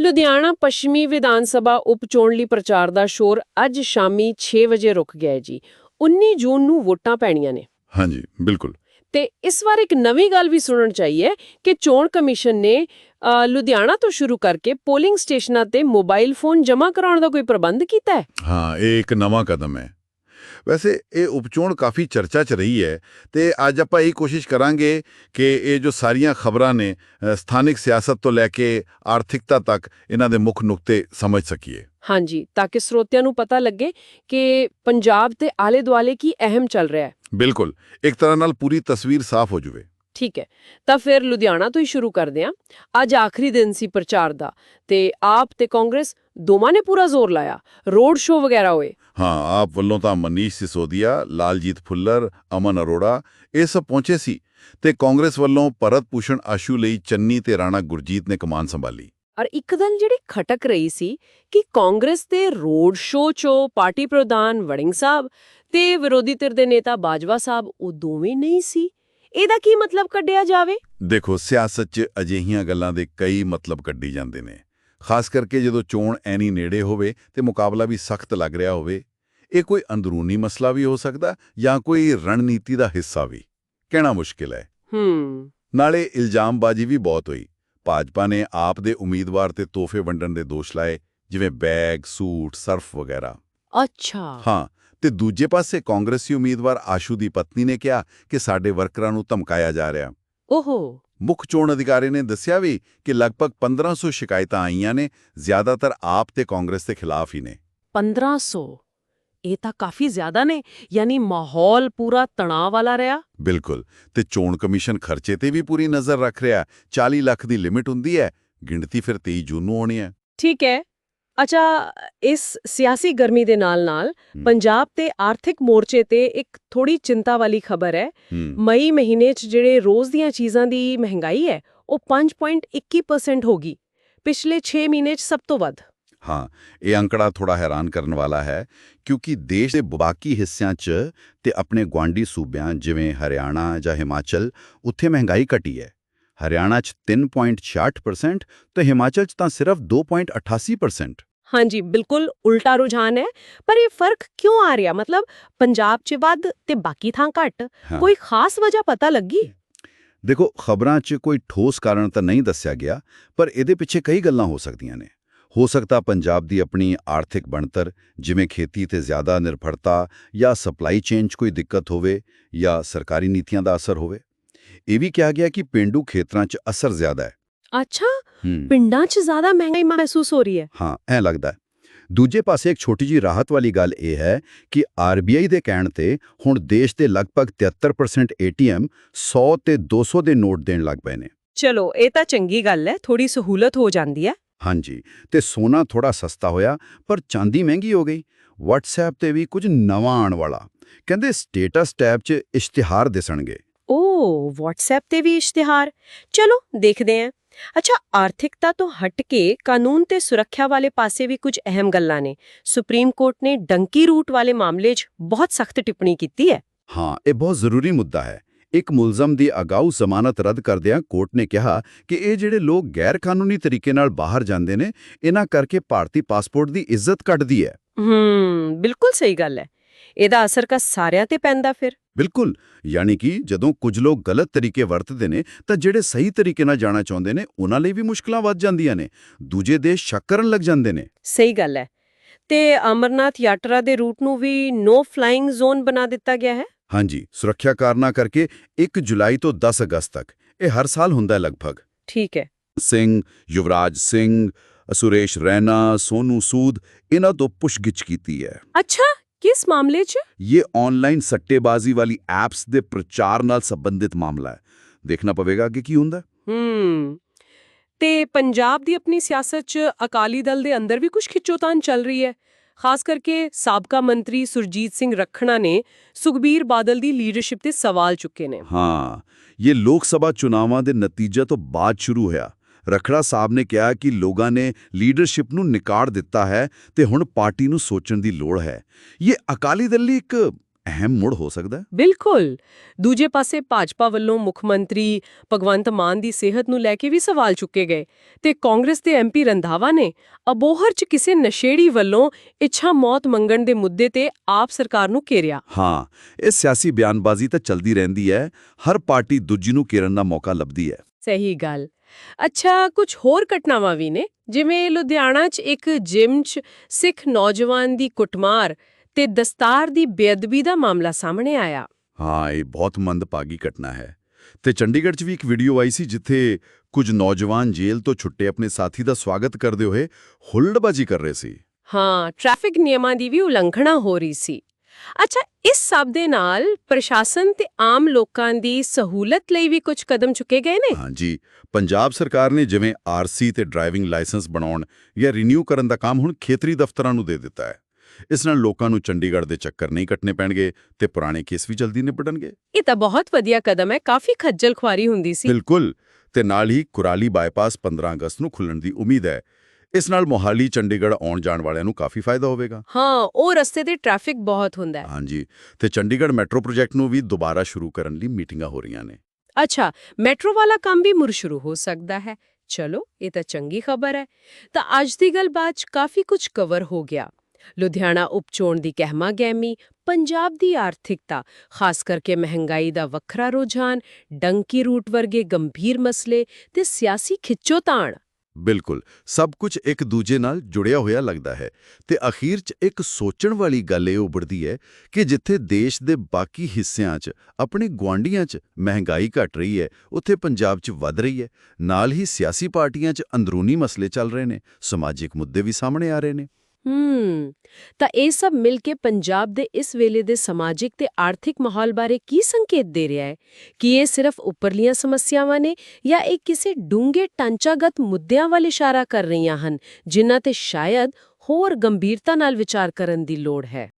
ਲੁਧਿਆਣਾ ਪੱਛਮੀ ਵਿਧਾਨ ਸਭਾ ਉਪਚੋਣ ਲਈ ਪ੍ਰਚਾਰ ਦਾ ਸ਼ੋਰ ਅੱਜ ਸ਼ਾਮੀ 6 ਵਜੇ ਰੁਕ ਗਿਆ ਹੈ ਜੀ। 19 ਜੂਨ ਨੂੰ ਵੋਟਾਂ ਪੈਣੀਆਂ ਨੇ। ਹਾਂਜੀ ਬਿਲਕੁਲ। ਤੇ ਇਸ ਵਾਰ ਇੱਕ ਨਵੀਂ ਗੱਲ ਵੀ ਸੁਣਨ ਚਾਹੀਏ ਕਿ ਚੋਣ ਕਮਿਸ਼ਨ ਨੇ ਲੁਧਿਆਣਾ ਤੋਂ ਸ਼ੁਰੂ ਕਰਕੇ ਪੋਲਿੰਗ ਸਟੇਸ਼ਨਾਂ ਤੇ ਮੋਬਾਈਲ ਫੋਨ ਜਮ੍ਹਾਂ ਕਰਾਉਣ ਦਾ ਕੋਈ ਪ੍ਰਬੰਧ ਕੀਤਾ ਹੈ? ਹਾਂ ਇਹ ਇੱਕ ਨਵਾਂ ਕਦਮ ਹੈ। ਵੈਸੇ ਇਹ ਉਪਚੋਣ ਕਾਫੀ ਚਰਚਾ 'ਚ ਰਹੀ ਹੈ ਤੇ ਅੱਜ ਆਪਾਂ ਇਹ ਕੋਸ਼ਿਸ਼ ਕਰਾਂਗੇ ਕਿ ਇਹ ਜੋ ਸਾਰੀਆਂ ਖਬਰਾਂ ਨੇ ਸਥਾਨਿਕ ਸਿਆਸਤ ਤੋਂ ਲੈ ਕੇ ਆਰਥਿਕਤਾ ਤੱਕ ਇਹਨਾਂ ਦੇ ਮੁੱਖ ਨੁਕਤੇ ਸਮਝ ਸਕੀਏ। ਹਾਂਜੀ ਤਾਂ ਕਿ ਸਰੋਤਿਆਂ ਨੂੰ ਪਤਾ ਲੱਗੇ ਕਿ ਪੰਜਾਬ ਤੇ ਆਲੇ ਦੁਆਲੇ ਕੀ ਅਹਿਮ ਚੱਲ ਰਿਹਾ ਹੈ। ਬਿਲਕੁਲ ਇੱਕ ਤਰ੍ਹਾਂ ਨਾਲ ਪੂਰੀ ਤਸਵੀਰ ਸਾਫ਼ ਹੋ ਜਾਵੇ। ਠੀਕ ਹੈ ਤਾਂ ਫਿਰ ਲੁਧਿਆਣਾ ਤੋਂ ਹੀ ਸ਼ੁਰੂ ਕਰਦੇ ਹਾਂ। ਅੱਜ ਆਖਰੀ ਦਿਨ ਸੀ ਪ੍ਰਚਾਰ ਦਾ ਤੇ ਆਪ ਤੇ ਕਾਂਗਰਸ ਦੋਵਾਂ ਨੇ ਪੂਰਾ ਜ਼ੋਰ ਲਾਇਆ। ਰੋਡ ਸ਼ੋਅ ਵਗੈਰਾ ਹੋਏ। ਹਾਂ ਆਪ ਵੱਲੋਂ ਤਾਂ ਮਨੀਸ਼ ਸਿਸੋਦੀਆ ਲਾਲਜੀਤ ਫੁੱਲਰ ਅਮਨ ਅਰੋੜਾ ਇਹ ਸਭ ਪਹੁੰਚੇ ਸੀ ਤੇ ਕਾਂਗਰਸ ਵੱਲੋਂ ਭਰਤ ਭੂਸ਼ਣ ਆਸ਼ੂ ਲਈ ਚੰਨੀ ਤੇ ਰਾਣਾ ਗੁਰਜੀਤ ਨੇ ਕਮਾਨ ਸੰਭਾਲੀ। ਔਰ ਇੱਕ ਗੱਲ ਜਿਹੜੀ ਖਟਕ ਰਹੀ ਸੀ ਕਿ ਕਾਂਗਰਸ ਦੇ ਰੋਡ ਸ਼ੋਅ 'ਚੋਂ ਪਾਰਟੀ ਪ੍ਰਧਾਨ ਵੜਿੰਗ ਸਾਹਿਬ ਤੇ ਵਿਰੋਧੀ ਧਿਰ ਦੇ ਨੇਤਾ ਬਾਜਵਾ ਸਾਹਿਬ ਉਹ ਦੋਵੇਂ ਨਹੀਂ ਸੀ। ਇਹਦਾ ਕੀ ਮਤਲਬ ਕੱਢਿਆ ਜਾਵੇ? ਦੇਖੋ ਸਿਆਸਤ 'ਚ ਅਜਿਹੀਆਂ ਗੱਲਾਂ ਦੇ ਕਈ ਮਤਲਬ ਕੱਢੀ ਜਾਂਦੇ ਨੇ। ਖਾਸ ਕਰਕੇ ਜਦੋਂ ਚੋਣ ਐਨੀ ਨੇੜੇ ਹੋਵੇ ਤੇ ਮੁਕਾਬਲਾ ਵੀ ਸਖਤ ਲੱਗ ਰਿਹਾ ਹੋਵੇ ਇਹ ਕੋਈ ਅੰਦਰੂਨੀ ਮਸਲਾ ਵੀ ਹੋ ਸਕਦਾ ਜਾਂ ਕੋਈ ਰਣਨੀਤੀ ਦਾ ਹਿੱਸਾ ਵੀ। ਕਹਿਣਾ ਮੁਸ਼ਕਿਲ ਹੈ। ਹੂੰ। ਨਾਲੇ ਇਲਜ਼ਾਮਬਾਜ਼ੀ ਵੀ ਬਹੁਤ ਹੋਈ। ਭਾਜਪਾ ਨੇ ਆਪ ਦੇ ਉਮੀਦਵਾਰ ਤੇ ਤੋਹਫੇ ਵੰਡਣ ਦੇ ਦੋਸ਼ ਲਾਏ ਜਿਵੇਂ ਬੈਗ ਸੂਟ ਸਰਫ ਵਗੈਰਾ। ਅੱਛਾ। ਹਾਂ ਤੇ ਦੂਜੇ ਪਾਸੇ ਕਾਂਗਰਸੀ ਉਮੀਦਵਾਰ ਆਸ਼ੂ ਦੀ ਪਤਨੀ ਨੇ ਕਿਹਾ ਕਿ ਸਾਡੇ ਵਰਕਰਾਂ ਨੂੰ ਧਮਕਾਇਆ ਜਾ ਰਿਹਾ। ਓਹੋ। ਮੁੱਖ ਚੋਣ ਅਧਿਕਾਰੀ ਨੇ ਦੱਸਿਆ ਵੀ ਕਿ ਲਗਭਗ 1500 ਸ਼ਿਕਾਇਤਾਂ ਆਈਆਂ ਨੇ ਜ਼ਿਆਦਾਤਰ ਆਪ ਤੇ ਕਾਂਗਰਸ ਦੇ ਖਿਲਾਫ ਹੀ ਨੇ। 1500 ਇਹ ਤਾਂ ਕਾਫੀ ਜ਼ਿਆਦਾ ਨੇ ਯਾਨੀ ਮਾਹੌਲ ਪੂਰਾ ਤਣਾਅ ਵਾਲਾ ਰਿਹਾ। ਬਿਲਕੁਲ ਤੇ ਚੋਣ ਕਮਿਸ਼ਨ ਖਰਚੇ ਤੇ ਵੀ ਪੂਰੀ ਨਜ਼ਰ ਰੱਖ ਰਿਹਾ। 40 ਲੱਖ ਦੀ ਲਿਮਿਟ ਹੁੰਦੀ ਹੈ ਗਿਣਤੀ ਫਿਰ 23 ਜੂਨ ਨੂੰ ਹੋਣੀ ਹੈ। ਠੀਕ ਹੈ। ਅੱਛਾ ਇਸ ਸਿਆਸੀ ਗਰਮੀ ਦੇ ਨਾਲ-ਨਾਲ ਪੰਜਾਬ ਤੇ ਆਰਥਿਕ ਮੋਰਚੇ ਤੇ ਇੱਕ ਥੋੜੀ ਚਿੰਤਾ ਵਾਲੀ ਖਬਰ ਹੈ। ਮਈ ਮਹੀਨੇ 'ਚ ਜਿਹੜੇ ਰੋਜ਼ ਦੀਆਂ ਚੀਜ਼ਾਂ ਦੀ ਮਹਿੰਗਾਈ ਹੈ ਉਹ 5.21% ਹੋ ਗਈ। ਪਿਛਲੇ 6 ਮਹੀਨੇ 'ਚ ਸਭ ਤੋਂ ਵੱਧ। ਹਾਂ ਇਹ ਅੰਕੜਾ ਥੋੜਾ ਹੈਰਾਨ ਕਰਨ ਵਾਲਾ ਹੈ ਕਿਉਂਕਿ ਦੇਸ਼ ਦੇ ਬਾਕੀ ਹਿੱਸਿਆਂ 'ਚ ਤੇ ਆਪਣੇ ਗੁਆਂਢੀ ਸੂਬਿਆਂ ਜਿਵੇਂ ਹਰਿਆਣਾ ਜਾਂ ਹਿਮਾਚਲ ਉੱਥੇ ਮਹਿੰਗਾਈ ਘਟੀ ਹੈ। ਹਰਿਆਣਾ 'ਚ 3.66% ਤੇ ਹਿਮਾਚਲ 'ਚ ਤਾਂ ਸਿਰਫ 2.88% ਹਾਂਜੀ ਬਿਲਕੁਲ ਉਲਟਾ ਰੁਝਾਨ ਹੈ ਪਰ ਇਹ ਫ਼ਰਕ ਕਿਉਂ ਆ ਰਿਹਾ ਮਤਲਬ ਪੰਜਾਬ 'ਚ ਵੱਧ ਤੇ ਬਾਕੀ ਥਾਂ ਘੱਟ। ਕੋਈ ਖਾਸ ਵਜ੍ਹਾ ਪਤਾ ਲੱਗੀ ਦੇਖੋ ਖਬਰਾਂ 'ਚ ਕੋਈ ਠੋਸ ਕਾਰਨ ਤਾਂ ਨਹੀਂ ਦੱਸਿਆ ਗਿਆ ਪਰ ਇਹਦੇ ਪਿੱਛੇ ਕਈ ਗੱਲਾਂ ਹੋ ਸਕਦੀਆਂ ਨੇ ਹੋ ਸਕਦਾ ਪੰਜਾਬ ਦੀ ਆਪਣੀ ਆਰਥਿਕ ਬਣਤਰ ਜਿਵੇਂ ਖੇਤੀ ਤੇ ਜ਼ਿਆਦਾ ਨਿਰਭਰਤਾ ਜਾਂ ਸਪਲਾਈ ਚੇਨ 'ਚ ਕੋਈ ਦਿੱਕਤ ਹੋਵੇ ਜਾਂ ਸਰਕਾਰੀ ਨੀਤੀਆਂ ਦਾ ਅਸਰ ਹੋਵੇ ਇਹ ਵੀ ਕਿਹਾ ਗਿਆ ਕਿ ਪਿੰਡੂ ਖੇਤਰਾਂ 'ਚ ਅਸਰ ਜ਼ਿਆਦਾ ਹੈ ਅੱਛਾ ਪਿੰਡਾਂ 'ਚ ਜ਼ਿਆਦਾ ਮਹਿੰਗਾਈ ਮਹਿਸੂਸ ਹੋ ਰਹੀ ਹੈ। ਹਾਂ ਐ ਲੱਗਦਾ। ਦੂਜੇ ਪਾਸੇ ਇੱਕ ਛੋਟੀ ਜੀ ਰਾਹਤ ਵਾਲੀ ਗੱਲ ਇਹ ਹੈ ਕਿ ਆਰਬੀਆਈ ਦੇ ਕਹਿਣ ਤੇ ਹੁਣ ਦੇਸ਼ ਦੇ ਲਗਭਗ 73% ਏਟੀਐਮ 100 ਤੇ 200 ਦੇ ਨੋਟ ਦੇਣ ਲੱਗ ਪਏ ਨੇ। ਚਲੋ ਇਹ ਤਾਂ ਚੰਗੀ ਗੱਲ ਹੈ ਥੋੜੀ ਸਹੂਲਤ ਹੋ ਜਾਂਦੀ ਹੈ। ਹਾਂਜੀ ਤੇ ਸੋਨਾ ਥੋੜਾ ਸਸਤਾ ਹੋਇਆ ਪਰ ਚਾਂਦੀ ਮਹਿੰਗੀ ਹੋ ਗਈ। WhatsApp ਤੇ ਵੀ ਕੁਝ ਨਵਾਂ ਆਉਣ ਵਾਲਾ। ਕਹਿੰਦੇ ਸਟੇਟਸ ਟੈਬ 'ਚ ਇਸ਼ਤਿਹਾਰ ਦਿਸਣਗੇ। ਓ WhatsApp ਤੇ ਵੀ ਇਸ਼ਤਿਹਾਰ। ਚਲੋ ਦੇਖਦੇ ਹਾਂ। ਅੱਛਾ ਆਰਥਿਕਤਾ ਤੋਂ ਹਟ ਕੇ ਕਾਨੂੰਨ ਤੇ ਸੁਰੱਖਿਆ ਵਾਲੇ ਪਾਸੇ ਵੀ ਕੁਝ ਅਹਿਮ ਗੱਲਾਂ ਨੇ ਸੁਪਰੀਮ ਕੋਰਟ ਨੇ ਡੰਕੀ ਰੂਟ ਵਾਲੇ ਮਾਮਲੇ 'ਚ ਬਹੁਤ ਸਖਤ ਟਿੱਪਣੀ ਕੀਤੀ ਹੈ ਹਾਂ ਇਹ ਬਹੁਤ ਜ਼ਰੂਰੀ ਮੁੱਦਾ ਹੈ ਇੱਕ ਮੁਲਜ਼ਮ ਦੀ ਅਗਾਊ ਜ਼ਮਾਨਤ ਰੱਦ ਕਰਦਿਆਂ ਕੋਰਟ ਨੇ ਕਿਹਾ ਕਿ ਇਹ ਜਿਹੜੇ ਲੋਕ ਗੈਰ ਕਾਨੂੰਨੀ ਤਰੀਕੇ ਨਾਲ ਬਾਹਰ ਜਾਂਦੇ ਨੇ ਇਹਨਾਂ ਕਰਕੇ ਭਾਰਤੀ ਪਾਸਪੋਰਟ ਦੀ ਇੱਜ਼ਤ ਘਟਦੀ ਹੈ ਹੂੰ ਬਿਲਕੁਲ ਸਹੀ ਗੱਲ ਹੈ ਇਹਦਾ ਅਸਰ ਕਾ ਸਾਰਿਆਂ ਤੇ ਪੈਂਦਾ ਫਿਰ। ਬਿਲਕੁਲ ਯਾਨੀ ਕਿ ਜਦੋਂ ਕੁਝ ਲੋਕ ਗਲਤ ਤਰੀਕੇ ਵਰਤਦੇ ਨੇ ਤਾਂ ਜਿਹੜੇ ਸਹੀ ਤਰੀਕੇ ਨਾਲ ਜਾਣਾ ਚਾਹੁੰਦੇ ਨੇ ਉਹਨਾਂ ਲਈ ਵੀ ਮੁਸ਼ਕਲਾਂ ਵੱਧ ਜਾਂਦੀਆਂ ਨੇ ਦੂਜੇ ਦੇਸ਼ ਸ਼ੱਕ ਕਰਨ ਲੱਗ ਜਾਂਦੇ ਨੇ। ਸਹੀ ਗੱਲ ਹੈ। ਤੇ ਅਮਰਨਾਥ ਯਾਤਰਾ ਦੇ ਰੂਟ ਨੂੰ ਵੀ ਨੋ ਫਲਾਈਂਗ ਜ਼ੋਨ ਬਣਾ ਦਿੱਤਾ ਗਿਆ ਹੈ? ਹਾਂਜੀ ਸੁਰੱਖਿਆ ਕਾਰਨਾਂ ਕਰਕੇ 1 ਜੁਲਾਈ ਤੋਂ 10 ਅਗਸਤ ਤੱਕ। ਇਹ ਹਰ ਸਾਲ ਹੁੰਦਾ ਹੈ ਲਗਭਗ। ਠੀਕ ਹੈ। ਸਿੰਘ ਯੁਵਰਾਜ ਸਿੰਘ ਸੁਰੇਸ਼ ਰੈਨਾ ਸੋਨੂ ਸੂਦ ਇਹਨਾਂ ਤੋਂ ਪੁੱਛਗਿੱਛ ਕੀਤੀ ਹੈ। ਅੱਛਾ ਕਿਸ ਮਾਮਲੇ 'ਚ? ਇਹ ਆਨਲਾਈਨ ਸੱਟੇਬਾਜ਼ੀ ਵਾਲੀ ਐਪਸ ਦੇ ਪ੍ਰਚਾਰ ਨਾਲ ਸੰਬੰਧਿਤ ਮਾਮਲਾ ਹੈ। ਦੇਖਣਾ ਪਵੇਗਾ ਕਿ ਕੀ ਹੁੰਦਾ। ਹੈ। ਤੇ ਪੰਜਾਬ ਦੀ ਆਪਣੀ ਸਿਆਸਤ 'ਚ ਅਕਾਲੀ ਦਲ ਦੇ ਅੰਦਰ ਵੀ ਕੁਝ ਖਿੱਚੋਤਾਣ ਚੱਲ ਰਹੀ ਹੈ। ਖਾਸ ਕਰਕੇ ਸਾਬਕਾ ਮੰਤਰੀ ਸੁਰਜੀਤ ਸਿੰਘ ਰੱਖਣਾ ਨੇ ਸੁਖਬੀਰ ਬਾਦਲ ਦੀ ਲੀਡਰਸ਼ਿਪ ਤੇ ਸਵਾਲ ਚੁੱਕੇ ਨੇ। ਹਾਂ ਇਹ ਲੋਕ ਸਭਾ ਚੁਣਾਵਾਂ ਦੇ ਨਤੀਜੇ ਤੋਂ ਬਾਅਦ ਸ਼ੁਰੂ ਹੋਇਆ। ਰਖੜਾ ਸਾਹਿਬ ਨੇ ਕਿਹਾ ਕਿ ਲੋਕਾਂ ਨੇ ਲੀਡਰਸ਼ਿਪ ਨੂੰ ਨਿਕਾੜ ਦਿੱਤਾ ਹੈ ਤੇ ਹੁਣ ਪਾਰਟੀ ਨੂੰ ਸੋਚਣ ਦੀ ਲੋੜ ਹੈ। ਇਹ ਅਕਾਲੀ ਦਲ ਲਈ ਇੱਕ ਅਹਿਮ ਮੁੜ ਹੋ ਸਕਦਾ ਬਿਲਕੁਲ। ਦੂਜੇ ਪਾਸੇ ਭਾਜਪਾ ਵੱਲੋਂ ਮੁੱਖ ਮੰਤਰੀ ਭਗਵੰਤ ਮਾਨ ਦੀ ਸਿਹਤ ਨੂੰ ਲੈ ਕੇ ਵੀ ਸਵਾਲ ਚੁੱਕੇ ਗਏ ਤੇ ਕਾਂਗਰਸ ਦੇ ਐਮਪੀ ਰੰਧਾਵਾ ਨੇ ਅਬੋਹਰ 'ਚ ਕਿਸੇ ਨਸ਼ੇੜੀ ਵੱਲੋਂ ਇੱਛਾ ਮੌਤ ਮੰਗਣ ਦੇ ਮੁੱਦੇ ਤੇ ਆਪ ਸਰਕਾਰ ਨੂੰ ਘੇਰਿਆ। ਹਾਂ ਇਹ ਸਿਆਸੀ ਬਿਆਨਬਾਜ਼ੀ ਤਾਂ ਚਲਦੀ ਰਹਿੰਦੀ ਹੈ। ਹਰ ਪਾਰਟੀ ਦੂਜੀ ਨੂੰ ਘੇਰਨ ਦਾ ਮੌਕਾ ਲੱਭਦੀ ਹੈ। ਸਹੀ ਗੱਲ। ਅੱਛਾ ਕੁਝ ਹੋਰ ਘਟਨਾਵਾਂ ਵੀ ਨੇ ਜਿਵੇਂ ਲੁਧਿਆਣਾ 'ਚ ਇੱਕ ਜਿਮ 'ਚ ਸਿੱਖ ਨੌਜਵਾਨ ਦੀ ਕੁੱਟਮਾਰ। ਤੇ ਦਸਤਾਰ ਦੀ ਬੇਅਦਬੀ ਦਾ ਮਾਮਲਾ ਸਾਹਮਣੇ ਆਇਆ। ਹਾਂ ਇਹ ਬਹੁਤ ਮੰਦਭਾਗੀ ਘਟਨਾ ਹੈ। ਤੇ ਚੰਡੀਗੜ੍ਹ 'ਚ ਵੀ ਇੱਕ ਵੀਡੀਓ ਆਈ ਸੀ ਜਿੱਥੇ ਕੁਝ ਨੌਜਵਾਨ ਜੇਲ੍ਹ ਤੋਂ ਛੁੱਟੇ ਆਪਣੇ ਸਾਥੀ ਦਾ ਸਵਾਗਤ ਕਰਦੇ ਹੋਏ ਹੁੱਲੜਬਾਜੀ ਕਰ ਰਹੇ ਸੀ। ਹਾਂ ਟ੍ਰੈਫਿਕ ਨਿਯਮਾਂ ਦੀ ਵੀ ਉਲੰਘਣਾ ਹੋ ਰਹੀ ਸੀ। ਅੱਛਾ ਇਸ ਸਭ ਦੇ ਨਾਲ ਪ੍ਰਸ਼ਾਸਨ ਤੇ ਆਮ ਲੋਕਾਂ ਦੀ ਸਹੂਲਤ ਲਈ ਵੀ ਕੁਝ ਕਦਮ ਚੁੱਕੇ ਗਏ ਨੇ? ਹਾਂਜੀ ਪੰਜਾਬ ਸਰਕਾਰ ਨੇ ਜਿਵੇਂ ਆਰਸੀ ਤੇ ਡਰਾਈਵਿੰਗ ਲਾਇਸੈਂਸ ਬਣਾਉਣ ਜਾਂ ਰੀਨਿਊ ਕਰਨ ਦਾ ਕੰਮ ਹੁਣ ਖੇਤਰੀ ਦਫ਼ਤਰਾਂ ਨੂੰ ਦੇ ਦਿੱਤਾ ਹੈ। ਇਸ ਨਾਲ ਲੋਕਾਂ ਨੂੰ ਚੰਡੀਗੜ੍ਹ ਦੇ ਚੱਕਰ ਨਹੀਂ ਕੱਟਣੇ ਪੈਣਗੇ ਤੇ ਪੁਰਾਣੇ ਕੇਸ ਵੀ ਜਲਦੀ ਨਿਪਟਣਗੇ ਇਹ ਤਾਂ ਬਹੁਤ ਵਧੀਆ ਕਦਮ ਹੈ ਕਾਫੀ ਖੱਜਲ ਖੁਆਰੀ ਹੁੰਦੀ ਸੀ। ਬਿਲਕੁਲ ਤੇ ਨਾਲ ਹੀ ਕੁਰਾਲੀ ਬਾਈਪਾਸ 15 ਅਗਸਤ ਨੂੰ ਖੁੱਲਣ ਦੀ ਉਮੀਦ ਹੈ। ਇਸ ਨਾਲ ਮੋਹਾਲੀ ਚੰਡੀਗੜ੍ਹ ਆਉਣ ਜਾਣ ਵਾਲਿਆਂ ਨੂੰ ਕਾਫੀ ਫਾਇਦਾ ਹੋਵੇਗਾ। ਹਾਂ ਉਹ ਰਸਤੇ ਤੇ ਟ੍ਰੈਫਿਕ ਬਹੁਤ ਹੁੰਦਾ ਹੈ। ਹਾਂਜੀ ਤੇ ਚੰਡੀਗੜ੍ਹ ਮੈਟਰੋ ਪ੍ਰੋਜੈਕਟ ਨੂੰ ਵੀ ਦੁਬਾਰਾ ਸ਼ੁਰੂ ਕਰਨ ਲਈ ਮੀਟਿੰਗਾਂ ਹੋ ਰਹੀਆਂ ਨੇ। ਅੱਛਾ ਮੈਟਰੋ ਵਾਲਾ ਕੰਮ ਵੀ ਮੁੜ ਸ਼ੁਰੂ ਹੋ ਸਕਦਾ ਹੈ। ਚਲੋ ਇਹ ਤਾਂ ਚੰਗੀ ਖਬਰ ਹੈ। ਤਾਂ ਅੱਜ ਦੀ ਗੱਲਬਾਤ ਕਾਫੀ ਕੁਝ ਕਵਰ ਹੋ ਗਿਆ। ਲੁਧਿਆਣਾ ਉਪਚੋਣ ਦੀ ਕਹਿਮਾ ਗਹਿਮੀ, ਪੰਜਾਬ ਦੀ ਆਰਥਿਕਤਾ, ਖਾਸ ਕਰਕੇ ਮਹਿੰਗਾਈ ਦਾ ਵੱਖਰਾ ਰੁਝਾਨ, ਡੰਕੀ ਰੂਟ ਵਰਗੇ ਗੰਭੀਰ ਮਸਲੇ ਤੇ ਸਿਆਸੀ ਖਿੱਚੋਤਾਣ। ਬਿਲਕੁਲ, ਸਭ ਕੁਝ ਇੱਕ ਦੂਜੇ ਨਾਲ ਜੁੜਿਆ ਹੋਇਆ ਲੱਗਦਾ ਹੈ ਤੇ ਅਖੀਰ 'ਚ ਇੱਕ ਸੋਚਣ ਵਾਲੀ ਗੱਲ ਇਹ ਉਭਰਦੀ ਹੈ ਕਿ ਜਿੱਥੇ ਦੇਸ਼ ਦੇ ਬਾਕੀ ਹਿੱਸਿਆਂ 'ਚ, ਆਪਣੇ ਗੁਆਂਢੀਆਂ 'ਚ ਮਹਿੰਗਾਈ ਘਟ ਰਹੀ ਹੈ, ਉੱਥੇ ਪੰਜਾਬ 'ਚ ਵੱਧ ਰਹੀ ਹੈ, ਨਾਲ ਹੀ ਸਿਆਸੀ ਪਾਰਟੀਆਂ 'ਚ ਅੰਦਰੂਨੀ ਮਸਲੇ ਚੱਲ ਰਹੇ ਨੇ, ਸਮਾਜਿਕ ਮੁੱਦੇ ਵੀ ਸਾਹਮਣੇ ਆ ਰਹੇ ਨੇ। ਹੂੰ, ਤਾਂ ਇਹ ਸਭ ਮਿਲ ਕੇ ਪੰਜਾਬ ਦੇ ਇਸ ਵੇਲੇ ਦੇ ਸਮਾਜਿਕ ਤੇ ਆਰਥਿਕ ਮਾਹੌਲ ਬਾਰੇ ਕੀ ਸੰਕੇਤ ਦੇ ਰਿਹਾ ਹੈ? ਕਿ ਇਹ ਸਿਰਫ ਉੱਪਰਲੀਆਂ ਸਮੱਸਿਆਵਾਂ ਨੇ ਜਾਂ ਇਹ ਕਿਸੇ ਡੂੰਘੇ ਢਾਂਚਾਗਤ ਮੁੱਦਿਆਂ ਵੱਲ ਇਸ਼ਾਰਾ ਕਰ ਰਹੀਆਂ ਹਨ, ਜਿਨ੍ਹਾਂ ਤੇ ਸ਼ਾਇਦ ਹੋਰ ਗੰਭੀਰਤਾ ਨਾਲ ਵਿਚਾਰ ਕਰਨ ਦੀ ਲੋੜ ਹੈ?